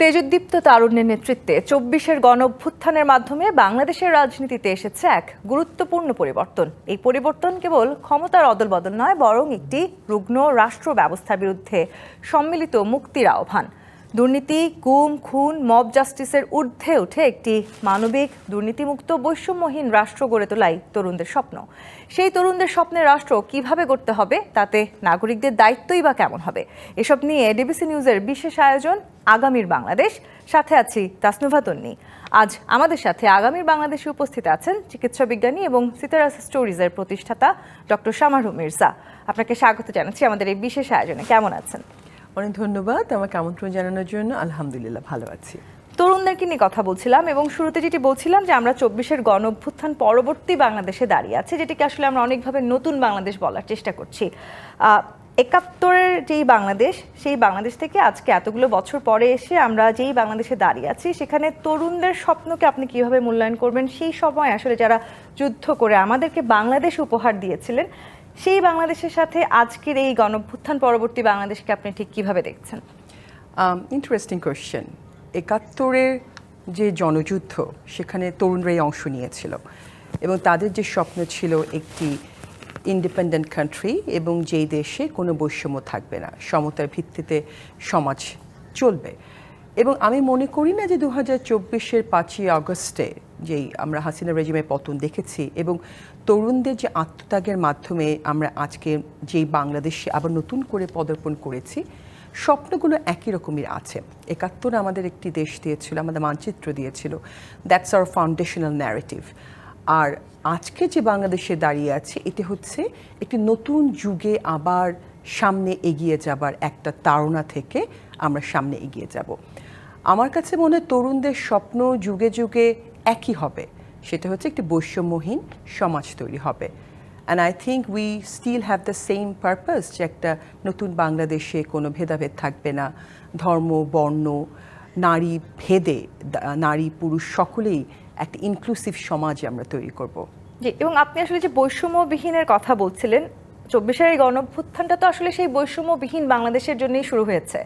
তেজোদ্দীপ্ত তারুণ্যের নেতৃত্বে চব্বিশের গণ অভ্যুত্থানের মাধ্যমে বাংলাদেশের রাজনীতিতে এসেছে এক গুরুত্বপূর্ণ পরিবর্তন। এই পরিবর্তন কেবল ক্ষমতার অদলবদল নয়, বরং একটি রুগ্ন রাষ্ট্র ব্যবস্থার বিরুদ্ধে সম্মিলিত মুক্তির আহ্বান। দুর্নীতি, গুম, খুন, মব জাস্টিসের ঊর্ধ্বে উঠে একটি মানবিক দুর্নীতিমুক্ত বৈষম্যহীন রাষ্ট্র গড়ে তোলাই তরুণদের স্বপ্ন। সেই তরুণদের স্বপ্নের রাষ্ট্র কীভাবে করতে হবে, তাতে নাগরিকদের দায়িত্বই বা কেমন হবে? এসব নিয়ে ডিবিসি নিউজের বিশেষ আয়োজন আগামীর বাংলাদেশ। সাথে আছি তাসনুভা তন্নি। আজ আমাদের সাথে আগামীর বাংলাদেশে উপস্থিত আছেন চিকিৎসা বিজ্ঞানী এবং সিতারাস স্টোরিজের প্রতিষ্ঠাতা ডক্টর শামারু মির্জা। আপনাকে স্বাগত জানাচ্ছি আমাদের এই বিশেষ আয়োজনে। কেমন আছেন? অনেক ধন্যবাদ আমাকে আমন্ত্রণ জানানোর জন্য। আলহামদুলিল্লাহ, ভালো আছি। তরুণদেরকে নিয়ে কথা বলছিলাম এবং শুরুতে যেটি বলছিলাম যে আমরা চব্বিশের গণ অভ্যুত্থান পরবর্তী বাংলাদেশে দাঁড়িয়ে আছে, যেটিকে আসলে আমরা অনেকভাবে নতুন বাংলাদেশ বলার চেষ্টা করছি। একাত্তরের যেই বাংলাদেশ, সেই বাংলাদেশ থেকে আজকে এতগুলো বছর পরে এসে আমরা যেই বাংলাদেশে দাঁড়িয়ে আছি, সেখানে তরুণদের স্বপ্নকে আপনি কীভাবে মূল্যায়ন করবেন? সেই সময় আসলে যারা যুদ্ধ করে আমাদেরকে বাংলাদেশ উপহার দিয়েছিলেন, সেই বাংলাদেশের সাথে আজকের এই গণভ্যুত্থান পরবর্তী বাংলাদেশকে আপনি ঠিক কীভাবে দেখছেন? ইন্টারেস্টিং কোয়েশ্চেন একাত্তরের যে জনযুদ্ধ, সেখানে তরুণরাই অংশ নিয়েছিল এবং তাদের যে স্বপ্ন ছিল একটি ইন্ডিপেন্ডেন্ট কান্ট্রি এবং যেই দেশে কোনো বৈষম্য থাকবে না, সমতার ভিত্তিতে সমাজ চলবে। এবং আমি মনে করি না যে দু হাজার চব্বিশের পাঁচই আগস্টে যেই আমরা হাসিনা রেজিমের পতন দেখেছি এবং তরুণদের যে আত্মত্যাগের মাধ্যমে আমরা আজকে যেই বাংলাদেশে আবার নতুন করে পদার্পণ করেছি স্বপ্নগুলো একই রকমের আছে। একাত্তর আমাদের একটি দেশ দিয়েছিল, আমাদের মানচিত্র দিয়েছিল। দ্যাটস আওয়ার ফাউন্ডেশনাল ন্যারেটিভ আর আজকে যে বাংলাদেশে দাঁড়িয়ে আছে, এটি হচ্ছে একটি নতুন যুগে আবার সামনে এগিয়ে যাবার একটা তাড়না থেকে আমরা সামনে এগিয়ে যাব। আমার কাছে মনে হয় তরুণদের স্বপ্ন যুগে যুগে একই হবে। সেটা হচ্ছে একটি বৈষম্যহীন সমাজ তৈরি হবে। And I think we still have the same purpose যে একটা নতুন বাংলাদেশে কোনো ভেদাভেদ থাকবে না। ধর্ম, বর্ণ, নারী ভেদে নারী, পুরুষ সকলেই একটা ইনক্লুসিভ সমাজ আমরা তৈরি করব। জি, এবং আপনি আসলে যে বৈষম্যবিহীনের কথা বলছিলেন, চব্বিশের এই গণভ্যুত্থানটা তো আসলে সেই বৈষম্যবিহীন বাংলাদেশের জন্যই শুরু হয়েছে।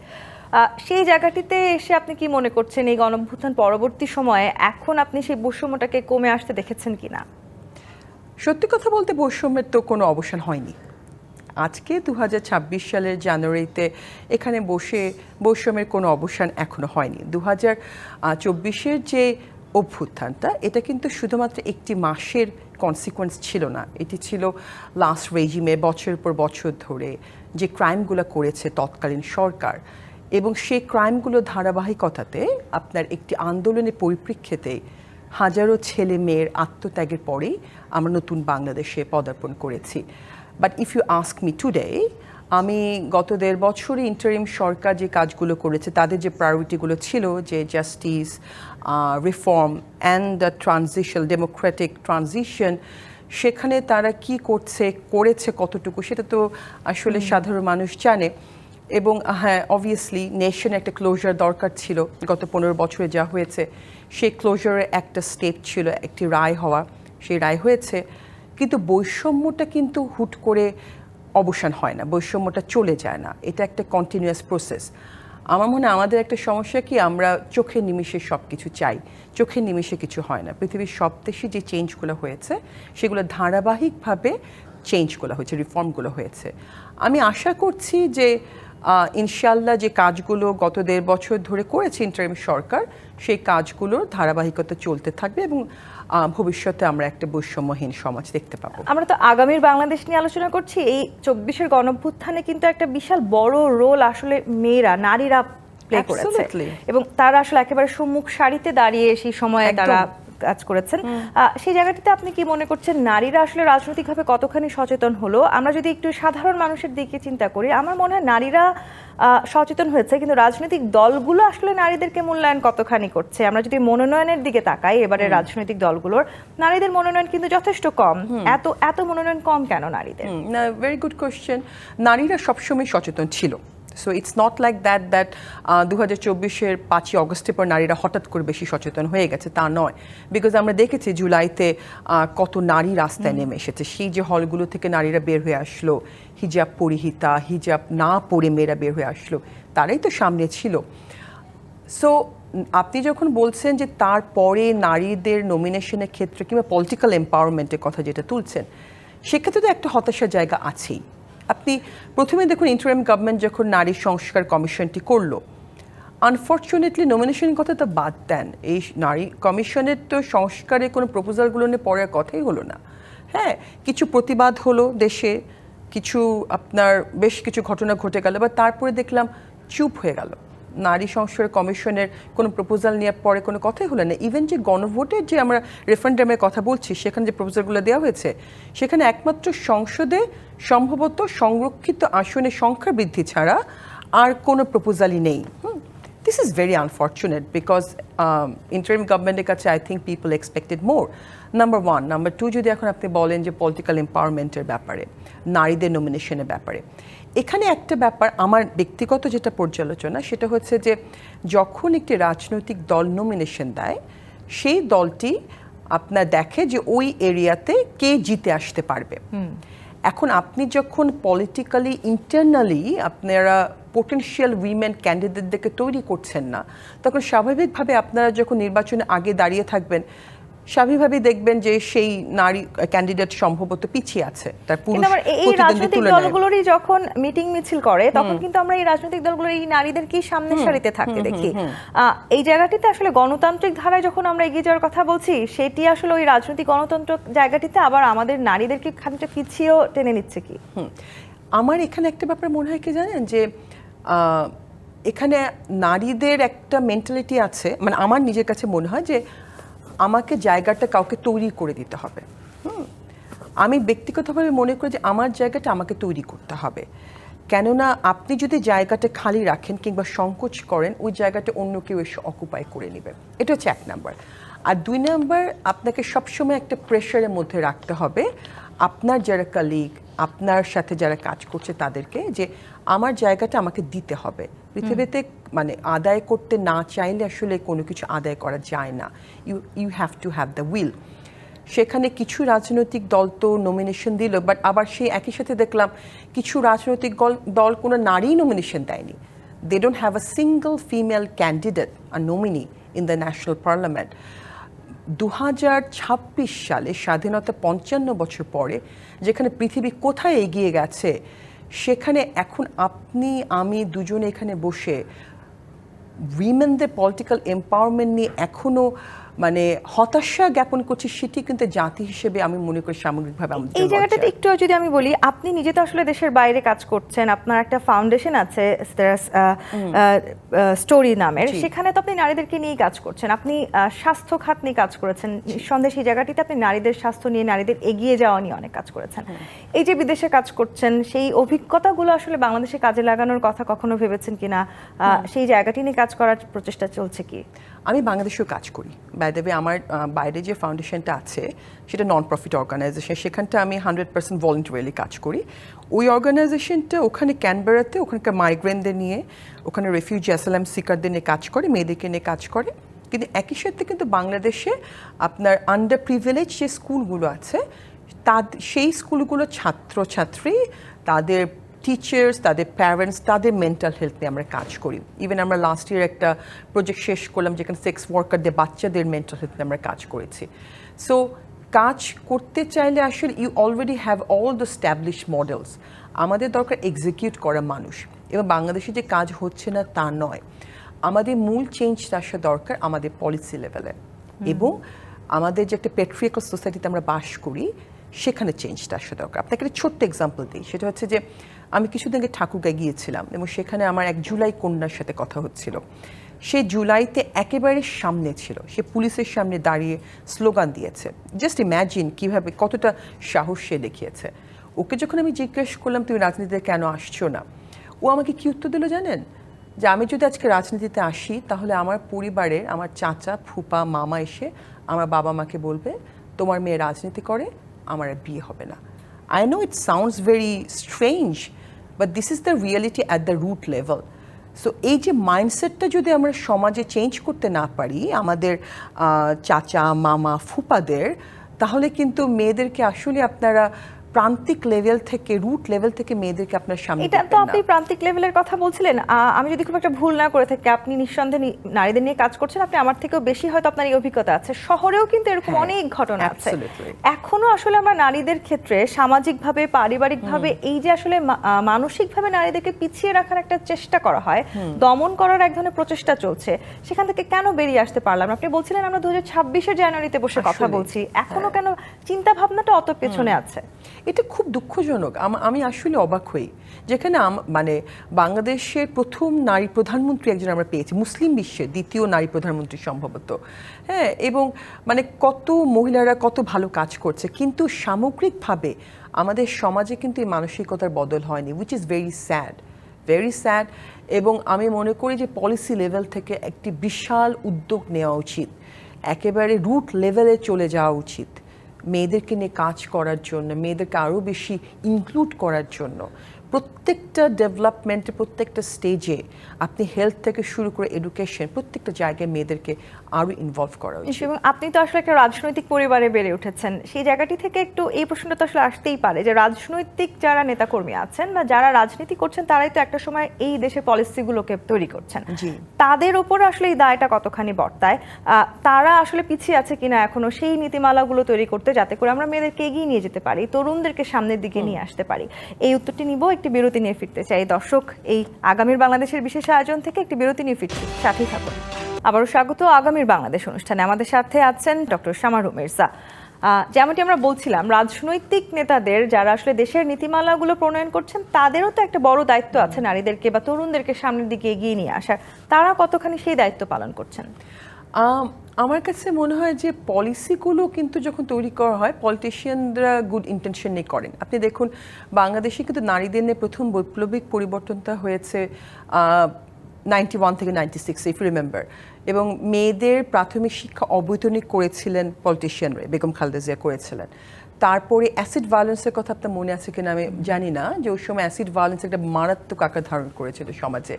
সেই জায়গাটিতে এসে আপনি কি মনে করছেন এই গণভ্যুত্থান পরবর্তী সময়ে এখন আপনি সেই বৈষম্যটাকে কমে আসতে দেখেছেন কিনা? সত্যি কথা বলতে বৈষম্যের তো কোনো অবসান হয়নি। আজকে দু হাজার ছাব্বিশ সালের জানুয়ারিতে এখানে বসে বৈষম্যের কোনো অবসান এখনও হয়নি। দু হাজার চব্বিশের যে অভ্যুত্থানটা, এটা কিন্তু শুধুমাত্র একটি মাসের কনসিকোয়েন্স ছিল না। এটি ছিল লাস্ট রেজিমে বছরের পর বছর ধরে যে ক্রাইমগুলো করেছে তৎকালীন সরকার এবং সেই ক্রাইমগুলো ধারাবাহিকতাতে আপনার একটি আন্দোলনের পরিপ্রেক্ষিতে হাজারো ছেলে মেয়ের আত্মত্যাগের পরেই আমরা নতুন বাংলাদেশে পদার্পণ করেছি। But if you ask me today আমি গত দেড় বছরে ইন্টারিম সরকার যে কাজগুলো করেছে তাদের যে প্রায়োরিটিগুলো ছিল যে justice reform and the transition democratic transition সেখানে তারা কি করছে করেছে কতটুকু সেটা তো আসলে সাধারণ মানুষ জানে। এবং হ্যাঁ অবভিয়াসলি নেশন একটা ক্লোজার দরকার ছিল। গত পনেরো বছরে যা হয়েছে সেই ক্লোজারের একটা স্টেপ ছিল, একটি রায় হওয়া, সেই রায় হয়েছে। কিন্তু বৈষম্যটা কিন্তু হুট করে অবসান হয় না, বৈষম্যটা চলে যায় না। এটা একটা কন্টিনিউয়াস প্রসেস আমার মনে আমাদের একটা সমস্যা কি, আমরা চোখের নিমিষে সব কিছু চাই। চোখের নিমিষে কিছু হয় না। পৃথিবীর সব দেশে যে চেঞ্জগুলো হয়েছে, সেগুলো ধারাবাহিকভাবে চেঞ্জগুলো হয়েছে রিফর্মগুলো হয়েছে। আমি আশা করছি যে ইনশাল্লাহ যে কাজগুলো গত দেড় বছর ধরে করেছে ইন্টারিম সরকার সেই কাজগুলোর ধারাবাহিকতা চলতে থাকবে এবং ভবিষ্যতে আমরা একটা বৈষম্যহীন সমাজ দেখতে পাবো। আমরা তো আগামীর বাংলাদেশ নিয়ে আলোচনা করছি। এই চব্বিশের গণভ্যুত্থানে কিন্তু একটা বিশাল বড় রোল আসলে মেয়েরা নারীরা প্লে করেছে। এবং তারা আসলে একেবারে সম্মুখ সারিতে দাঁড়িয়ে সেই সময়ে তারা কাজ করেছেন। সেই জায়গাটিতে আপনি কি মনে করছেন নারীরা আসলে রাজনৈতিকভাবে কতখানি সচেতন হলো? আমরা যদি একটু সাধারণ মানুষের দিকে চিন্তা করি আমার মনে হয় নারীরা সচেতন হয়েছে কিন্তু রাজনৈতিক দলগুলো আসলে নারীদেরকে মূল্যায়ন কতখানি করছে? আমরা যদি মনোনয়নের দিকে তাকাই এবারে রাজনৈতিক দলগুলোর নারীদের মনোনয়ন কিন্তু যথেষ্ট কম। এত এত মনোনয়ন কম কেন নারীদের? না ভেরি গুড কোয়েশ্চেন নারীরা সবসময় সচেতন ছিল। So it's not like that that দু হাজার চব্বিশের পাঁচই অগস্টের পর নারীরা হঠাৎ করে বেশি সচেতন হয়ে গেছে, তা নয়। বিকজ আমরা দেখেছি জুলাইতে কত নারী রাস্তায় নেমে এসেছে। সেই যে হলগুলো থেকে নারীরা বের হয়ে আসলো, হিজাব পরিহিতা, হিজাব না পরে মেয়েরা বের হয়ে আসলো, তারাই তো সামনে ছিল। সো আপনি যখন বলছেন যে তারপরে নারীদের নমিনেশনের ক্ষেত্রে কিংবা পলিটিক্যাল এম্পাওয়ারমেন্টের কথা যেটা তুলছেন, সেক্ষেত্রে তো একটা হতাশার জায়গা আছেই। আপনি প্রথমে দেখুন ইন্টারিম গভর্নমেন্ট যখন নারী সংস্কার কমিশনটি করল আনফর্চুনেটলি নমিনেশনের কথা তো বাদ দেন। এই নারী কমিশনের তো সংস্কারে কোনো প্রপোজালগুলো নিয়ে পড়ার কথাই হলো না। হ্যাঁ কিছু প্রতিবাদ হলো দেশে, কিছু আপনার বেশ কিছু ঘটনা ঘটে গেল বা তারপরে দেখলাম চুপ হয়ে গেল। নারী সংস্কার কমিশনের কোনো প্রপোজাল নিয়ে পরে কোনো কথাই হলো না। ইভেন যে গণভোটের যে আমরা রেফারেন্ডামের কথা বলছি সেখানে যে প্রপোজালগুলো দেওয়া হয়েছে সেখানে একমাত্র সংসদে সম্ভবত সংরক্ষিত আসনের সংখ্যা বৃদ্ধি ছাড়া আর কোনো প্রপোজালই নেই। This is very unfortunate because um, গভর্নমেন্টের কাছে I think people expected more number one number two যদি এখন আপনি বলেন যে পলিটিক্যাল এম্পাওয়ারমেন্টের ব্যাপারে নারীদের নমিনেশনের ব্যাপারে এখানে একটা ব্যাপার আমার ব্যক্তিগত যেটা পর্যালোচনা সেটা হচ্ছে যে যখন একটি রাজনৈতিক দল নমিনেশন দেয় সেই দলটি আপনার দেখে যে ওই এরিয়াতে কে জিতে আসতে পারবে। এখন আপনি যখন পলিটিক্যালি ইন্টারনালি আপনারা পোটেনশিয়াল উইমেন ক্যান্ডিডেটদেরকে তৈরি করছেন না তখন স্বাভাবিকভাবে আপনারা যখন নির্বাচনে আগে দাঁড়িয়ে থাকবেন স্বাভাবিকভাবেই দেখবেন যে সেই নারী ক্যান্ডিডেট সম্ভবত পিছিয়ে আছে তার পুরুষ এই- রাজনৈতিক দলগুলোরই যখন মিটিং মিছিল করে তখন কিন্তু আমরা এই রাজনৈতিক দলগুলোর এই নারীদেরকেই সামনের সারিতে থাকতে দেখি। এই জায়গাটিতে আসলে গণতান্ত্রিক ধারায় যখন আমরা এগিয়ে যাওয়ার কথা বলছি সেটি আসলে ওই রাজনৈতিক গণতন্ত্র জায়গাটিতে আবার আমাদের নারীদেরকে খানিকটা পিছিয়েও টেনে নিচ্ছে কি। আমার এখানে একটা ব্যাপার মনে হয় কি জানেন যে আহ, এখানে নারীদের একটা মেন্টালিটি আছে মানে আমার নিজের কাছে মনে হয় যে আমাকে জায়গাটা কাউকে তৈরি করে দিতে হবে। আমি ব্যক্তিগতভাবে মনে করি যে আমার জায়গাটা আমাকে তৈরি করতে হবে। কেননা আপনি যদি জায়গাটা খালি রাখেন কিংবা সংকোচ করেন, ওই জায়গাটা অন্য কেউ এসে অকুপাই করে নেবে। এটা হচ্ছে এক নাম্বার। আর দুই নাম্বার, আপনাকে সবসময় একটা প্রেশারের মধ্যে রাখতে হবে। আপনার যারা কালিগ আপনার সাথে যারা কাজ করছে তাদেরকে যে আমার জায়গাটা আমাকে দিতে হবে। পৃথিবীতে মানে আদায় করতে না চাইলে আসলে কোনো কিছু আদায় করা যায় না। You you have to have the will সেখানে কিছু রাজনৈতিক দল তো নমিনেশন দিল বাট আবার সেই একই সাথে দেখলাম কিছু রাজনৈতিক দল কোনো নারী নমিনেশন দেয়নি। They don't have a single female candidate R nominee in the national parliament দু ছাব্বিশ সালে স্বাধীনতা পঞ্চান্ন বছর পরে, যেখানে পৃথিবী কোথায় এগিয়ে গেছে সেখানে এখন আপনি আমি দুজনে এখানে বসে উইমেনদের পলিটিক্যাল এম্পাওয়ারমেন্ট নিয়ে এখনও মানে হতাশা জ্ঞাপন করছি সেটি কিন্তু জাতি হিসেবে আমি মনে করি সামগ্রিকভাবে আমাদের এই জায়গাটাতে একটু যদি আমি বলি আপনি নিজে তো আসলে দেশের বাইরে কাজ করছেন আপনার একটা ফাউন্ডেশন আছে স্টোরি নামের। সেখানে তো আপনি নারীদেরকে নিয়ে কাজ করছেন। আপনি স্বাস্থ্য খাত নিয়ে কাজ করেছেন। নিঃসন্দেহে সেই জায়গাটিতে আপনি নারীদের স্বাস্থ্য নিয়ে নারীদের এগিয়ে যাওয়া নিয়ে অনেক কাজ করেছেন। এই যে বিদেশে কাজ করছেন সেই অভিজ্ঞতাগুলো আসলে বাংলাদেশে কাজে লাগানোর কথা কখনো ভেবেছেন কিনা? আহ, সেই জায়গাটি নিয়ে কাজ করার প্রচেষ্টা চলছে কি? আমি বাংলাদেশেও কাজ করি। বাই দেবে আমার বাইরে যে ফাউন্ডেশনটা আছে, সেটা নন প্রফিট অর্গানাইজেশন সেখানটা আমি হান্ড্রেড পার্সেন্ট ভলেন্টারিলি কাজ করি। ওই অর্গানাইজেশনটা ওখানে ক্যানবেরাতে ওখানকার মাইগ্রেনদের নিয়ে, ওখানে রেফিউজি অ্যাসালাম সিকারদের নিয়ে কাজ করে, মেয়েদেরকে নিয়ে কাজ করে। কিন্তু একই সাথে কিন্তু বাংলাদেশে আপনার আন্ডার প্রিভিলেজ যে স্কুলগুলো আছে তা সেই স্কুলগুলো ছাত্রছাত্রী তাদের টিচার্স তাদের প্যারেন্টস তাদের মেন্টাল হেলথ নিয়ে আমরা কাজ করি। ইভেন আমরা লাস্ট ইয়ার একটা প্রজেক্ট শেষ করলাম যেখানে সেক্স ওয়ার্কারদের বাচ্চাদের মেন্টাল হেলথ নিয়ে আমরা কাজ করেছি। সো কাজ করতে চাইলে আসলে you already have all the establish models আমাদের দরকার এক্সিকিউট করা মানুষ। এবং বাংলাদেশে যে কাজ হচ্ছে না তা নয়। আমাদের মূল চেঞ্জটা আসা দরকার আমাদের পলিসি লেভেলে এবং আমাদের যে একটা পেট্রিয়াকাল সোসাইটিতে আমরা বাস করি সেখানে চেঞ্জটা আসা দরকার। আপনাকে একটা ছোট্ট এক্সাম্পল দিই। সেটা হচ্ছে যে আমি কিছুদিন আগে ঠাকুরগাঁ গিয়েছিলাম এবং সেখানে আমার এক জুলাই কন্যার সাথে কথা হচ্ছিল। সে জুলাইতে একেবারে সামনে ছিল। সে পুলিশের সামনে দাঁড়িয়ে স্লোগান দিয়েছে। জাস্ট ইম্যাজিন কীভাবে কতটা সাহস সে দেখিয়েছে। ওকে যখন আমি জিজ্ঞেস করলাম, তুমি রাজনীতিতে কেন আসছো না? ও আমাকে কি উত্তর দিল জানেন? যে আমি যদি আজকে রাজনীতিতে আসি, তাহলে আমার পরিবারের আমার চাচা, ফুপা, মামা এসে আমার বাবা মাকে বলবে, তোমার মেয়ে রাজনীতি করে, আমার আর বিয়ে হবে না। I know it sounds very strange but this is the reality at the root level so এই যে মাইন্ডসেটটা যদি আমরা সমাজে চেঞ্জ করতে না পারি, আমাদের চাচা, মামা, ফুপাদের, তাহলে কিন্তু মেয়েদেরকে আসলে আপনারা প্রান্তিক লেভেল থেকে রুট লেভেল থেকে মেয়েদেরকে আপনার সামনে এটা তো আপনি প্রান্তিক লেভেলের কথা বলছিলেন। আমি যদি খুব একটা ভুল না করে থাকি আপনি নিঃসন্দেহে নারীদের নিয়ে কাজ করছেন আপনি আমার থেকেও বেশি হয়তো আপনার এই অভিজ্ঞতা আছে। শহরেও কিন্তু এরকম হ্যাঁ, অনেক ঘটনা আছে। এখনও আসলে আমরা নারীদের ক্ষেত্রে সামাজিকভাবে পারিবারিকভাবে এই যে আসলে মানসিকভাবে নারীদেরকে পিছিয়ে রাখার একটা চেষ্টা করা হয় দমন করার এক ধরনের প্রচেষ্টা চলছে। সেখান থেকে কেন বেরিয়ে আসতে পারলাম? আপনি বলছিলেন আমরা দু হাজার ছাব্বিশের জানুয়ারিতে বসে কথা বলছি। এখনও কেন চিন্তা ভাবনাটা অত পেছনে আছে? এটা খুব দুঃখজনক। আমি আসলে অবাক হই। যেখানে মানে বাংলাদেশের প্রথম নারী প্রধানমন্ত্রী একজন আমরা পেয়েছি, মুসলিম বিশ্বের দ্বিতীয় নারী প্রধানমন্ত্রী সম্ভবত। হ্যাঁ এবং মানে কত মহিলারা কত ভালো কাজ করছে। কিন্তু সামগ্রিকভাবে আমাদের সমাজে কিন্তু এই মানসিকতার বদল হয়নি which is very sad very sad এবং আমি মনে করি যে পলিসি লেভেল থেকে একটি বিশাল উদ্যোগ নেওয়া উচিত। একেবারে রুট লেভেলে চলে যাওয়া উচিত। মেয়েদেরকে নিয়ে কাজ করার জন্য মেয়েদেরকে আরও বেশি ইনক্লুড করার জন্য। প্রত্যেকটা ডেভেলপমেন্টে প্রত্যেকটা স্টেজে আপনি হেলথ থেকে শুরু করে এডুকেশন প্রত্যেকটা জায়গায় মেয়েদেরকে আরও ইনভলভ করা উচিত। এবং আপনি তো আসলে একটা রাজনৈতিক পরিবারে বেড়ে উঠেছেন। সেই জায়গাটি থেকে একটু এই প্রশ্নটা তো আসলে আসতেই পারে যে রাজনৈতিক যারা নেতাকর্মী আছেন বা যারা রাজনীতি করছেন তারাই তো একটা সময় এই দেশের পলিসিগুলোকে তৈরি করছেন। জি। তাদের উপর আসলে এই দায়টা কতখানি বর্তায়? তারা আসলে পিছিয়ে আছে কিনা এখনও সেই নীতিমালাগুলো তৈরি করতে যাতে করে আমরা মেয়েদেরকে এগিয়ে নিয়ে যেতে পারি তরুণদেরকে সামনের দিকে নিয়ে আসতে পারি। এই উত্তরটি নিব একটি বিরতি নিয়ে ফিরতে চাই। দর্শক, এই আগামীর বাংলাদেশের বিশেষ আয়োজন থেকে একটি বিরতি নিয়ে ফিরছি। সাথেই থাকুন। আবারও স্বাগত আগামীর বাংলাদেশ অনুষ্ঠানে। আমাদের সাথে আছেন ডক্টর শামারু মির্জা যেমনটি আমরা বলছিলাম, রাজনৈতিক নেতাদের যারা আসলে দেশের নীতিমালাগুলো প্রণয়ন করছেন, তাদেরও তো একটা বড় দায়িত্ব আছে নারীদেরকে বা তরুণদেরকে সামনের দিকে এগিয়ে নিয়ে আসার। তারা কতখানি সেই দায়িত্ব পালন করছেন? আমার কাছে মনে হয় যে পলিসিগুলো কিন্তু যখন তৈরি করা হয় পলিটিশিয়ানরা গুড ইন্টেনশন নিয়ে করেন। আপনি দেখুন, বাংলাদেশে কিন্তু নারীদের নিয়ে প্রথম বৈপ্লবিক পরিবর্তনটা হয়েছে নাইনটি ওয়ান থেকে নাইনটি সিক্স ইফ রিমেম্বার এবং মেয়েদের প্রাথমিক শিক্ষা অবৈতনিক করেছিলেন পলিটিশিয়ানরা বেগম খালেদা জিয়া করেছিলেন। তারপরে অ্যাসিড ভায়োলেন্সের কথা আপনার মনে আছে কিনা আমি জানি না, যে ওই সময় অ্যাসিড ভায়োলেন্স একটা মারাত্মক আকার ধারণ করেছিল সমাজে।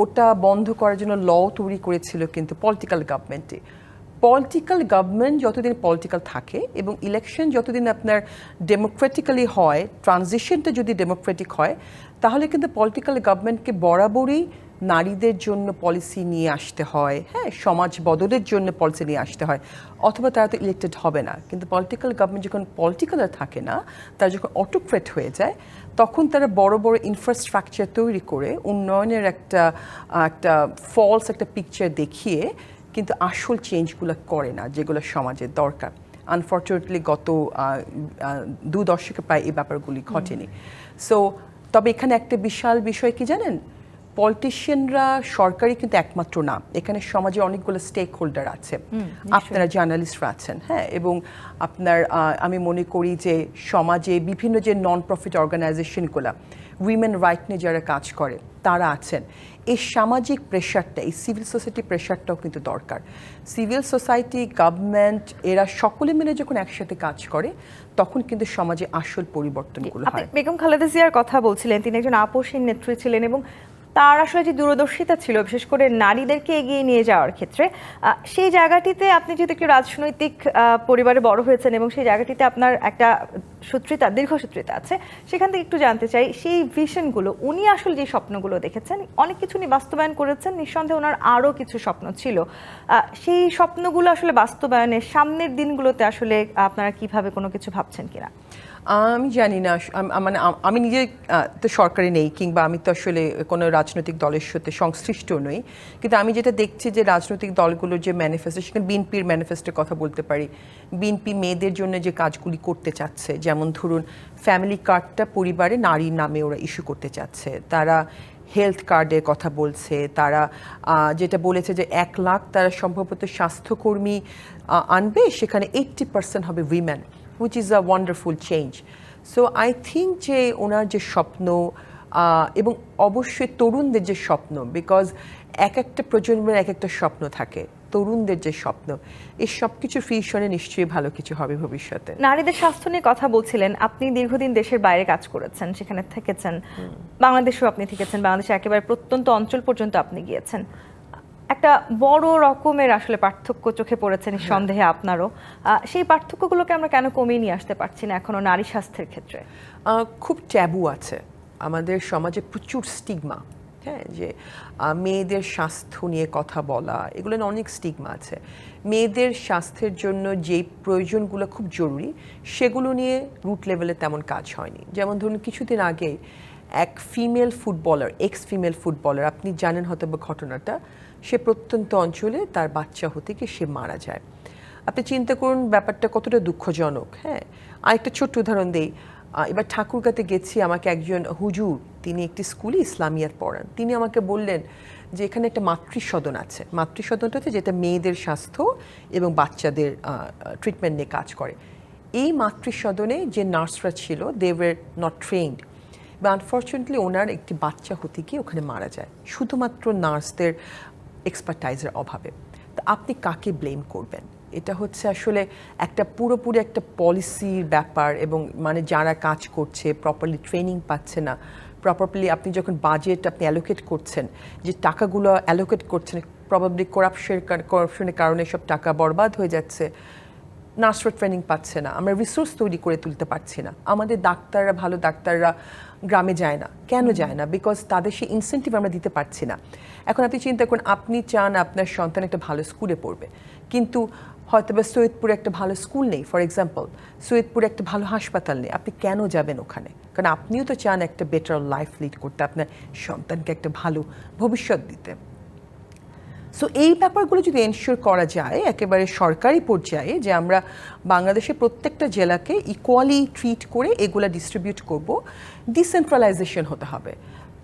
ওটা বন্ধ করার জন্য ল তৈরি করেছিল কিন্তু পলিটিক্যাল গভর্নমেন্টে পলিটিক্যাল গভর্নমেন্ট যতদিন পলিটিক্যাল থাকে এবং ইলেকশন যতদিন আপনার ডেমোক্রেটিক্যালি হয় ট্রানজিশনটা যদি ডেমোক্রেটিক হয়, তাহলে কিন্তু পলিটিক্যাল গভর্নমেন্টকে বরাবরই নারীদের জন্য পলিসি নিয়ে আসতে হয় হ্যাঁ সমাজ বদলের জন্য পলিসি নিয়ে আসতে হয়, অথবা তারা তো ইলেক্টেড হবে না। কিন্তু পলিটিক্যাল গভর্নমেন্ট যখন পলিটিক্যাল থাকে না, তারা যখন অটোক্রেট হয়ে যায় তখন তারা বড় বড় ইনফ্রাস্ট্রাকচার তৈরি করে উন্নয়নের একটা একটা ফলস একটা পিকচার দেখিয়ে কিন্তু আসল চেঞ্জগুলো করে না যেগুলো সমাজের দরকার। আনফর্চুনেটলি গত দু দশকে প্রায় এই ব্যাপারগুলি ঘটেনি। সো তবে এখানে একটা বিশাল বিষয় কি জানেন? পলিটিশিয়ানরা সরকারি কিন্তু একমাত্র না। এখানে সমাজে অনেকগুলো স্টেক হোল্ডার আছে আপনারা জার্নালিস্টরা আছেন হ্যাঁ? এবং আপনার আমি মনে করি যে সমাজে বিভিন্ন যে নন প্রফিট অর্গানাইজেশনগুলো উইমেন রাইট নিয়ে যারা কাজ করে তারা আছেন। এই সামাজিক প্রেশারটা এই সিভিল সোসাইটি প্রেশারটাও কিন্তু দরকার। সিভিল সোসাইটি গভর্নমেন্ট এরা সকলে মিলে যখন একসাথে কাজ করে তখন কিন্তু সমাজে আসল পরিবর্তনগুলো হয়। বেগম খালেদা জিয়ার কথা বলছিলেন তিনি একজন আপোষহীন নেত্রী ছিলেন এবং তার আসলে যে দূরদর্শিতা ছিল, বিশেষ করে নারীদেরকে এগিয়ে নিয়ে যাওয়ার ক্ষেত্রে সেই জায়গাটিতে আপনি যেহেতু একটি রাজনৈতিক পরিবারে বড় হয়েছেন এবং সেই জায়গাটিতে আপনার একটা সূত্রিতা দীর্ঘসূত্রিতা আছে, সেখান থেকে একটু জানতে চাই, সেই ভিশনগুলো, উনি আসলে যে স্বপ্নগুলো দেখেছেন, অনেক কিছু উনি বাস্তবায়ন করেছেন, নিঃসন্দেহে ওনার আরও কিছু স্বপ্ন ছিল। সেই স্বপ্নগুলো আসলে বাস্তবায়নের সামনের দিনগুলোতে আসলে আপনারা কীভাবে কোনো কিছু ভাবছেন কিনা? আমি জানি না মানে আমি নিজে তো সরকারে নেই, কিংবা আমি তো আসলে কোনো রাজনৈতিক দলের সাথে সংশ্লিষ্ট নই। কিন্তু আমি যেটা দেখছি যে রাজনৈতিক দলগুলোর যে ম্যানিফেস্টো সেখানে বিএনপির ম্যানিফেস্টোর কথা বলতে পারি। বিএনপি মেয়েদের জন্য যে কাজগুলি করতে চাচ্ছে, যেমন ধরুন ফ্যামিলি কার্ডটা পরিবারে নারীর নামে ওরা ইস্যু করতে চাচ্ছে। তারা হেলথ কার্ডের কথা বলছে, তারা যেটা বলেছে যে এক লাখ তারা সম্ভবত স্বাস্থ্যকর্মী আনবে, সেখানে এইট্টি পার্সেন্ট হবে women which is a wonderful change so I think যে ওনার যে স্বপ্ন এবং অবশ্যই তরুণদের যে স্বপ্ন বিকজ এক একটা প্রজন্মের এক একটা স্বপ্ন থাকে তরুণদের যে স্বপ্ন এই সব কিছুর ফিউশনে নিশ্চয়ই ভালো কিছু হবে ভবিষ্যতে। নারীদের স্বাস্থ্য নিয়ে কথা বলছিলেন আপনি দীর্ঘদিন দেশের বাইরে কাজ করেছেন সেখানে থেকেছেন বাংলাদেশেও আপনি থেকেছেন বাংলাদেশে একেবারে প্রত্যন্ত অঞ্চল পর্যন্ত আপনি গিয়েছেন। একটা বড় রকমের আসলে পার্থক্য চোখে পড়েছে নিঃসন্দেহে আপনারও। আহ, সেই পার্থক্যগুলোকে আমরা কেন কমিয়ে নিয়ে আসতে পারছি না এখনও নারী স্বাস্থ্যের ক্ষেত্রে? খুব ট্যাবু আছে। আমাদের সমাজে প্রচুর স্টিগমা হ্যাঁ যে মেয়েদের স্বাস্থ্য নিয়ে কথা বলা এগুলো অনেক স্টিগমা আছে। মেয়েদের স্বাস্থ্যের জন্য যেই প্রয়োজনগুলো খুব জরুরি সেগুলো নিয়ে রুট লেভেলে তেমন কাজ হয়নি। যেমন ধরুন কিছুদিন আগে এক female footballer ex female footballer আপনি জানেন হয়তো ঘটনাটা সে প্রত্যন্ত অঞ্চলে তার বাচ্চা হতে গিয়ে সে মারা যায়। আপনি চিন্তা করুন ব্যাপারটা কতটা দুঃখজনক হ্যাঁ? আরেকটা ছোট্ট উদাহরণ দেই। এবার ঠাকুরগাতে গেছি, আমাকে একজন হুজুর, তিনি একটি স্কুলে ইসলামিয়াত পড়ান। তিনি আমাকে বললেন যে এখানে একটা মাতৃসদন আছে। মাতৃসদনটা হচ্ছে যেটা মেয়েদের স্বাস্থ্য এবং বাচ্চাদের ট্রিটমেন্ট নিয়ে কাজ করে। এই মাতৃসদনে যে নার্সরা ছিল দে ওয়ার নট ট্রেন্ড বা আনফর্চুনেটলি ওনার একটি বাচ্চা হতে গিয়ে ওখানে মারা যায়। শুধুমাত্র নার্সদের এক্সপার্টাইজের অভাবে। তা আপনি কাকে ব্লেম করবেন? এটা হচ্ছে আসলে একটা পুরোপুরি একটা পলিসির ব্যাপার এবং মানে যারা কাজ করছে প্রপারলি ট্রেনিং পাচ্ছে না প্রপারলি আপনি যখন বাজেট আপনি অ্যালোকেট করছেন, যে টাকাগুলো অ্যালোকেট করছেন প্রবাবলি করাপশনের করাপশনের কারণে সব টাকা বরবাদ হয়ে যাচ্ছে নার্সরা ট্রেনিং পাচ্ছে না আমরা রিসোর্স তৈরি করে তুলতে পারছি না আমাদের ডাক্তাররা ভালো ডাক্তাররা গ্রামে যায় না। কেন যায় না? বিকজ তাদের সেই ইনসেন্টিভ আমরা দিতে পারছি না। এখন আপনি চিন্তা করুন আপনি চান আপনার সন্তান একটা ভালো স্কুলে পড়বে কিন্তু হয়তো বা সৈয়দপুরে একটা ভালো স্কুল নেই ফর এক্সাম্পল সৈয়দপুরে একটা ভালো হাসপাতাল নেই আপনি কেন যাবেন ওখানে? কারণ আপনিও তো চান একটা বেটার লাইফ লিড করতে আপনার সন্তানকে একটা ভালো ভবিষ্যৎ দিতে। সো এই ব্যাপারগুলো যদি এনশিওর করা যায়, একেবারে সরকারি পর্যায়ে যে আমরা বাংলাদেশের প্রত্যেকটা জেলাকে ইকুয়ালি ট্রিট করে এগুলা ডিস্ট্রিবিউট করব ডিসেন্ট্রালাইজেশন হতে হবে।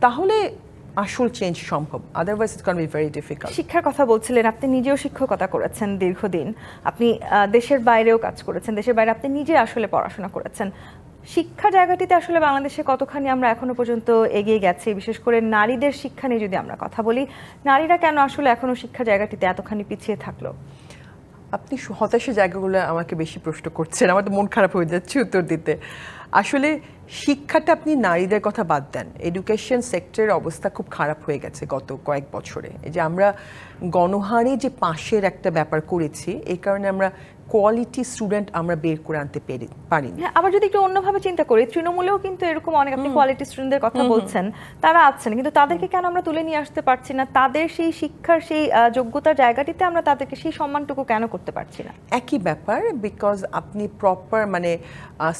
তাহলে আসল চেঞ্জ সম্ভব। Otherwise it can be very difficult শিক্ষার কথা বলছিলেন, আপনি নিজেও শিক্ষকতা করেছেন দীর্ঘদিন। আপনি দেশের বাইরেও কাজ করেছেন, দেশের বাইরে আপনি নিজে আসলে পড়াশোনা করেছেন। শিক্ষা জায়গাটিতে আসলে বাংলাদেশে কতখানি আমরা এখনও পর্যন্ত এগিয়ে গেছি? বিশেষ করে নারীদের শিক্ষা নিয়ে যদি আমরা কথা বলি, নারীরা কেন আসলে এখনও শিক্ষা জায়গাটিতে এতখানি পিছিয়ে থাকল? আপনি হতাশার জায়গাগুলো আমাকে বেশি প্রশ্ন করছেন, আমার তো মন খারাপ হয়ে যাচ্ছে উত্তর দিতে। আসলে শিক্ষাটা আপনি নারীদের কথা বাদ দেন। এডুকেশন সেক্টরের অবস্থা খুব খারাপ হয়ে গেছে গত কয়েক বছরে। এই যে আমরা গণহারে যে পাশের একটা ব্যাপার করেছি, এই কারণে আমরা কোয়ালিটি স্টুডেন্ট আমরা বের করে আনতে পেরে পারিনি। হ্যাঁ আবার যদি একটু অন্যভাবে চিন্তা করি তৃণমূলেও কিন্তু এরকম অনেক আপনি কোয়ালিটি স্টুডেন্টদের কথা বলছেন তারা আছেন কিন্তু তাদেরকে কেন আমরা তুলে নিয়ে আসতে পারছি না? তাদের সেই শিক্ষার সেই যোগ্যতার জায়গাটিতে আমরা তাদেরকে সেই সম্মানটুকু কেন করতে পারছি না? একই ব্যাপার বিকজ আপনি প্রপার মানে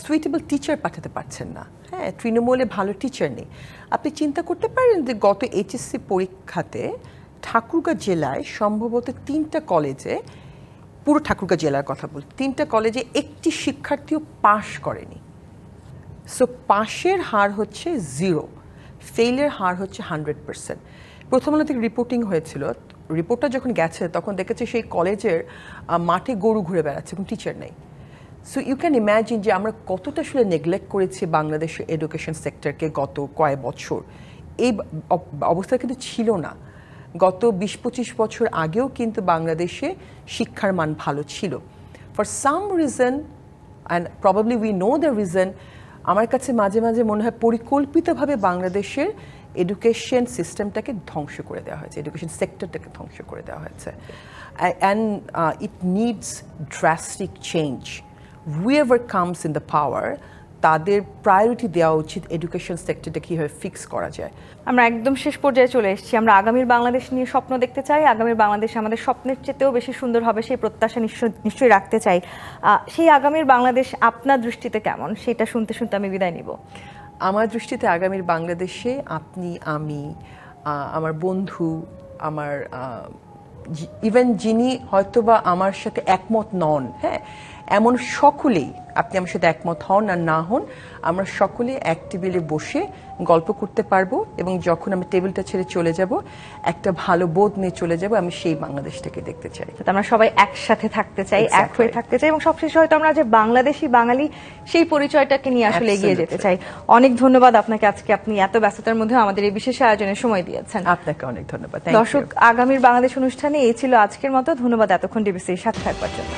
সুইটেবল টিচার পাঠাতে পারছেন না। হ্যাঁ তৃণমূলে ভালো টিচার নেই। আপনি চিন্তা করতে পারেন যে গত এইচএসসি পরীক্ষাতে ঠাকুরগাঁ জেলায় সম্ভবত তিনটা কলেজে পুরো ঠাকুরগাঁ জেলার কথা বল। তিনটা কলেজে একটি শিক্ষার্থীও পাশ করেনি। সো পাশের হার হচ্ছে জিরো ফেইলের হার হচ্ছে হান্ড্রেড পার্সেন্ট প্রথম আলো থেকে রিপোর্টিং হয়েছিল। রিপোর্টটা যখন গেছে, তখন দেখেছে সেই কলেজের মাঠে গরু ঘুরে বেড়াচ্ছে কোনো টিচার নেই। সো ইউ ক্যান ইম্যাজিন যে আমরা কতটা আসলে নেগলেক্ট করেছি বাংলাদেশের এডুকেশন সেক্টরকে গত কয়েক বছর। এই অবস্থা কিন্তু ছিল না। গত বিশ পঁচিশ বছর আগেও কিন্তু বাংলাদেশে শিক্ষার মান ভালো ছিল। For some reason and probably we know the reason আমার কাছে মাঝে মাঝে মনে হয় পরিকল্পিতভাবে বাংলাদেশের এডুকেশন সিস্টেমটাকে ধ্বংস করে দেওয়া হয়েছে এডুকেশন সেক্টরটাকে ধ্বংস করে দেওয়া হয়েছে। And it needs drastic change whoever comes in the power তাদের প্রায়োরিটি দেওয়া উচিত এডুকেশন সেক্টরটা কীভাবে ফিক্স করা যায়। আমরা একদম শেষ পর্যায়ে চলে এসেছি। আমরা আগামীর বাংলাদেশ নিয়ে স্বপ্ন দেখতে চাই। আগামীর বাংলাদেশ আমাদের স্বপ্নের চেয়েও বেশি সুন্দর হবে সেই প্রত্যাশা নিশ্চয় নিশ্চয়ই রাখতে চাই। সেই আগামীর বাংলাদেশ আপনার দৃষ্টিতে কেমন? সেটা শুনতে শুনতে আমি বিদায় নিব। আমার দৃষ্টিতে আগামীর বাংলাদেশে আপনি আমি আমার বন্ধু আমার ইভেন যিনি হয়তোবা আমার সাথে একমত নন হ্যাঁ এমন সকলেই আপনি আমার সাথে একমত হন আর না হন আমরা সকলে এক টেবিলে বসে গল্প করতে পারব এবং যখন আমি টেবিলটা ছেড়ে চলে যাব একটা ভালো বোধ নিয়ে চলে যাব আমি সেই বাংলাদেশটাকে দেখতে চাই। আমরা সবাই একসাথে থাকতে চাই এক হয়ে থাকতে চাই এবং সবশেষে হয়তো আমরা যে বাংলাদেশি বাঙালি সেই পরিচয়টাকে নিয়ে আসলে এগিয়ে যেতে চাই। অনেক ধন্যবাদ আপনাকে আজকে আপনি এত ব্যস্ততার মধ্যে আমাদের এই বিশেষ আয়োজনের সময় দিয়েছেন। আপনাকে অনেক ধন্যবাদ. দর্শক আগামীর বাংলাদেশ অনুষ্ঠানে এই ছিল আজকের মতো। ধন্যবাদ এতক্ষণ ডিবিসির সাথে থাকবার জন্য।